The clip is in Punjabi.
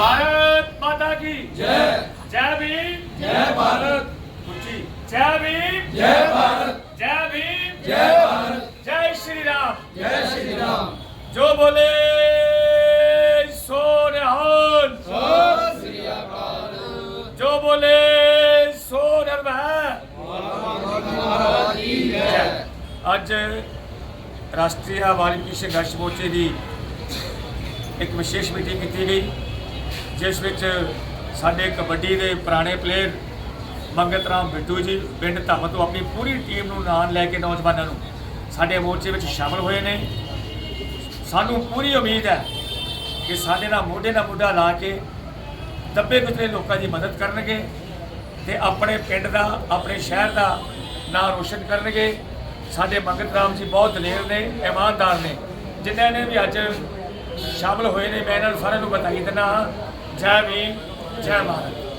ਭਾਰਤ ਮਾਤਾ ਕੀ? ਜੈ। ਜੈ ਭੀਮ। ਜੈ ਭਾਰਤ। ਉੱਚੀ ਜੈ ਭੀਮ। ਜੈ ਭਾਰਤ। ਜੈ ਭੀਮ। ਜੈ ਭਾਰਤ। ਜੈ ਸ਼੍ਰੀ ਰਾਮ। ਜੈ ਸ਼੍ਰੀ ਰਾਮ। ਜੋ ਬੋਲੇ ਸੋ ਨਿਹਾਲ। ਸੋ ਸ੍ਰੀ ਅਕਾਲ। ਜੋ ਬੋਲੇ ਸੋ ਨਿਰਭੈ ਅੱਜ ਰਾਸ਼ਟਰੀ ਹਵਾਲਪੀ ਸੰਘਰਸ਼ ਮੋਰਚੇ ਦੀ ਇੱਕ ਵਿਸ਼ੇਸ਼ ਮੀਟਿੰਗ ਕੀਤੀ ਗਈ। ਜਿਸ ਵਿੱਚ ਸਾਡੇ ਕਬੱਡੀ ਦੇ ਪੁਰਾਣੇ ਪਲੇਅਰ ਮੰਗਤ ਰਾਮ ਬਿੱਟੂ ਜੀ, ਪਿੰਡ ਧੰਮ ਤੋਂ ਆਪਣੀ ਪੂਰੀ ਟੀਮ ਨੂੰ ਨਾਲ ਲੈ ਕੇ ਨੌਜਵਾਨਾਂ ਨੂੰ ਸਾਡੇ ਮੋਰਚੇ ਵਿੱਚ ਸ਼ਾਮਲ ਹੋਏ ਨੇ। ਸਾਨੂੰ ਪੂਰੀ ਉਮੀਦ ਹੈ ਕਿ ਸਾਡੇ ਨਾਲ ਮੋਢੇ ਨਾਲ ਮੋਢਾ ਲਾ ਕੇ ਦੱਬੇ ਕੁਚਲੇ ਲੋਕਾਂ ਦੀ ਮਦਦ ਕਰਨਗੇ ਤੇ ਆਪਣੇ ਪਿੰਡ ਦਾ, ਆਪਣੇ ਸ਼ਹਿਰ ਦਾ ਨਾਂ ਰੋਸ਼ਨ ਕਰਨਗੇ। ਸਾਡੇ ਮੰਗਤ ਰਾਮ ਜੀ ਬਹੁਤ ਦਲੇਰ ਨੇ, ਇਮਾਨਦਾਰ ਨੇ। ਜਿਨ੍ਹਾਂ ਨੇ ਵੀ ਅੱਜ ਸ਼ਾਮਲ ਹੋਏ ਨੇ, ਮੈਂ ਇਹਨਾਂ ਨੂੰ ਸਾਰਿਆਂ ਨੂੰ ਬਤਾਈ ਦਿੰਦਾ ਹਾਂ। ਜੈ ਭੀਮ ਜੈ ਭਾਰਤ